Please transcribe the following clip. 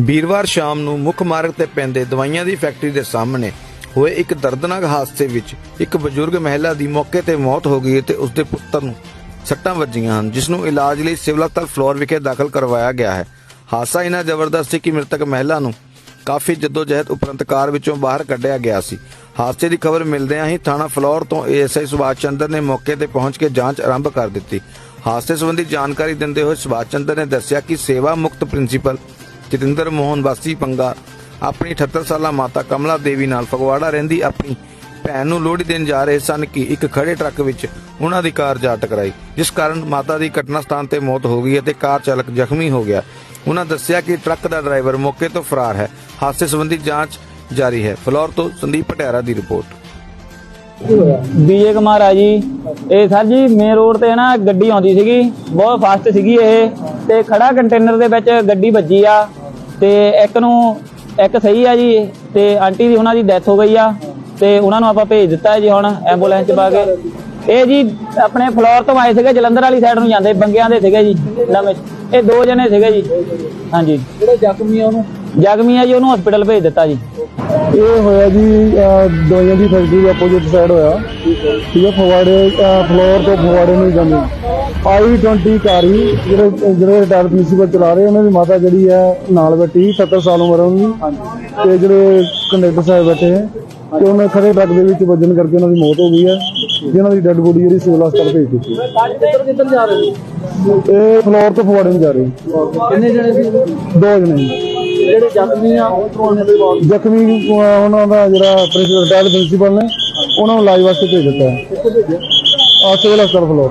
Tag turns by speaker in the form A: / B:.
A: ਵੀਰਵਾਰ ਸ਼ਾਮ ਨੂੰ ਮੁੱਖ ਮਾਰਗ ਤੇ ਪੈਂਦੇ ਦਵਾਈਆਂ ਦੀ ਫੈਕਟਰੀ ਦੇ ਸਾਹਮਣੇ ਹੋਏ ਇੱਕ ਦਰਦਨਾਕ ਹਾਦਸੇ ਵਿੱਚ ਇੱਕ ਬਜ਼ੁਰਗ ਮਹਿਲਾ ਦੀ ਮੌਕੇ ਤੇ ਮੌਤ ਹੋ ਗਈ ਤੇ ਉਸਦੇ ਪੁੱਤਰ ਨੂੰ ਸੱਟਾਂ ਵੱਜੀਆਂ ਹਨ, ਜਿਸ ਨੂੰ ਇਲਾਜ ਲਈ ਸਿਵਲ ਹਸਪਤਾਲ ਫਲੋਰ ਵਿਖੇ ਦਾਖਲ ਕਰਵਾਇਆ ਗਿਆ ਹੈ। ਹਾਦਸਾ ਇਨਾ ਜ਼ਬਰਦਸਤ ਸੀ ਕਿ ਮ੍ਰਿਤਕ ਮਹਿਲਾ ਨੂੰ ਕਾਫੀ ਜਦੋਜਹਿਦ ਉਪਰੰਤ ਕਾਰ ਵਿੱਚੋਂ ਬਾਹਰ ਕੱਢਿਆ ਗਿਆ ਸੀ। ਹਾਦਸੇ ਦੀ ਖਬਰ ਮਿਲਦਿਆਂ ਹੀ ਥਾਣਾ ਫਲੋਰ ਤੋਂ ਏਐਸਆਈ ਸੁਭਾਸ਼ ਚੰਦਰ ਨੇ ਮੌਕੇ ਤੇ ਪਹੁੰਚ ਕੇ ਜਾਂਚ ਆਰੰਭ ਕਰ ਦਿੱਤੀ। ਹਾਦਸੇ ਸੰਬੰਧੀ ਜਾਣਕਾਰੀ ਦਿੰਦੇ ਹੋਏ ਸੁਭਾਸ਼ ਚੰਦਰ ਨੇ ਦੱਸਿਆ ਕਿ ਸੇਵਾ ਮੁਕਤ ਪ੍ਰਿੰਸੀਪਲ ਜਤਿੰਦਰ ਮੋਹਨ ਵਾਸੀ ਪੰਗਾ। ਆਪਣੀ 78 ਸਾਲਾ ਮਾਤਾ ਕਮਲਾ ਦੇਵੀ ਨਾਲ ਫਗਵਾੜਾ ਰਹਿੰਦੀ ਆਪਣੀ ਭੈਣ ਨੂੰ ਲੋਹੜੀ ਦੇਣ ਜਾ ਰਹੇ ਸਨ ਕਿ ਇੱਕ ਖੜੇ ਟਰੱਕ ਵਿੱਚ ਉਹਨਾਂ ਦੀ ਕਾਰ ਜਾ ਟਕਰਾਈ, ਜਿਸ ਕਾਰਨ ਮਾਤਾ ਦੀ ਘਟਨਾ ਸਥਾਨ ਤੇ ਮੌਤ ਹੋ ਗਈ ਅਤੇ ਕਾਰ ਚਾਲਕ ਜ਼ਖਮੀ ਹੋ ਗਿਆ। ਉਹਨਾਂ ਦੱਸਿਆ ਕਿ ਟਰੱਕ ਦਾ ਡਰਾਈਵਰ ਮੌਕੇ ਤੋਂ ਫਰਾਰ ਹੈ। ਹਾਦਸੇ ਸੰਬੰਧੀ ਜਾਂਚ ਜਾਰੀ ਹੈ। ਫਲੋਰ ਤੋਂ ਸੰਦੀਪ ਪਟਿਆਰਾ ਦੀ ਰਿਪੋਰਟ।
B: ਵਿਜੇ ਕੁਮਾਰ ਆ ਜੀ। ਇਹ ਸਰ ਜੀ ਮੇਨ ਰੋਡ ਤੇ ਨਾ ਗੱਡੀ ਆਉਂਦੀ ਸੀਗੀ। ਬਹੁਤ ਫਾਸਟ ਸੀਗੀ ਇਹ। ਤੇ ਖੜਾ ਕੰਟੇਨਰ ਦੇ ਵਿੱਚ ਗੱਡੀ ਵੱਜੀ ਆ ਤੇ ਇੱਕ ਨੂੰ ਇੱਕ ਸਹੀ ਆ ਜੀ ਤੇ ਆਂਟੀ ਦੀ ਉਹਨਾਂ ਦੀ ਡੈਥ ਹੋ ਗਈ ਆ ਤੇ ਉਹਨਾਂ ਨੂੰ ਆਪਾਂ ਭੇਜ ਦਿੱਤਾ ਜੀ ਹੁਣ ਐਂਬੂਲੈਂਸ 'ਚ ਪਾ ਕੇ। ਇਹ ਜੀ ਆਪਣੇ ਫਲੋਰ ਤੋਂ ਆਏ ਸੀਗੇ ਜਲੰਧਰ ਵਾਲੀ ਸਾਈਡ ਨੂੰ ਜਾਂਦੇ ਬੰਗਿਆਂ ਦੇ ਸੀਗੇ ਜੀ ਨਵੇਂ। ਇਹ ਦੋ ਜਣੇ ਸੀਗੇ ਜੀ। ਹਾਂਜੀ।
C: ਜਿਹੜੇ ਜ਼ਖਮੀ ਆ ਉਹਨੂੰ?
B: ਜ਼ਖਮੀ ਆ ਜੀ ਉਹਨੂੰ ਹਸਪੀਟਲ ਭੇਜ ਦਿੱਤਾ ਜੀ।
C: ਇਹ ਹੋਇਆ ਜੀ ਦਵਾਈਆਂ ਦੀ ਫੈਕਟਰੀ ਆਪੋਜ਼ਿਟ ਸਾਈਡ ਹੋਇਆ। ਠੀਕ ਹੈ। ਫਵਾੜੇ ਫਲੋਰ ਤੋਂ ਫਵਾੜੇ ਨੂੰ ਜਾਂਦੀ। ਆਈ 20 ਕਾਰੀ ਜਿਹੜੇ ਜਿਹੜੇ ਰਿਟਾਇਰ ਪ੍ਰਿੰਸੀਪਲ ਚਲਾ ਰਹੇ ਉਹਨਾਂ ਦੀ ਮਾਤਾ ਜਿਹੜੀ ਹੈ ਨਾਲ ਬੈਠੀ 70 ਸਾਲ ਉਮਰ ਉਹਨਾਂ ਦੀ ਤੇ ਜਿਹੜੇ ਕੰਡਕਟਰ ਸਾਹਿਬ ਬੈਠੇ ਤੇ ਉਹਨਾਂ ਖੜੇ ਟਰੱਕ ਦੇ ਵਿੱਚ ਵੱਜਣ ਕਰਕੇ ਉਹਨਾਂ ਦੀ ਮੌਤ ਹੋ ਗਈ ਹੈ ਜਿਹਨਾਂ ਦੀ ਡੈੱਡ ਬੋਡੀ ਜਿਹੜੀ ਸਿਵਲ ਹਸਪਤਾਲ ਭੇਜ ਦਿੱਤੀ
B: ਕਿੱਧਰ ਕਿੱਧਰ ਜਾ ਰਹੇ
C: ਇਹ ਫਲੋਰ ਤੋਂ ਫਵਾੜੇ ਨੂੰ ਜਾ ਰਹੇ
B: ਕਿੰਨੇ ਜਣੇ ਸੀ?
C: ਦੋ ਜਣੇ।
B: ਜਿਹੜੇ ਜ਼ਖਮੀ ਆ
C: ਜ਼ਖਮੀ ਉਹਨਾਂ ਦਾ ਜਿਹੜਾ ਪ੍ਰਿੰਸੀਪਲ ਰਿਟਾਇਰਡ ਪ੍ਰਿੰਸੀਪਲ ਨੇ ਉਹਨਾਂ ਨੂੰ ਇਲਾਜ ਵਾਸਤੇ ਭੇਜ ਦਿੱਤਾ ਹੈ। ਆ ਸਿਵਲ ਹਸਪਤਾਲ ਫਲੋਰ।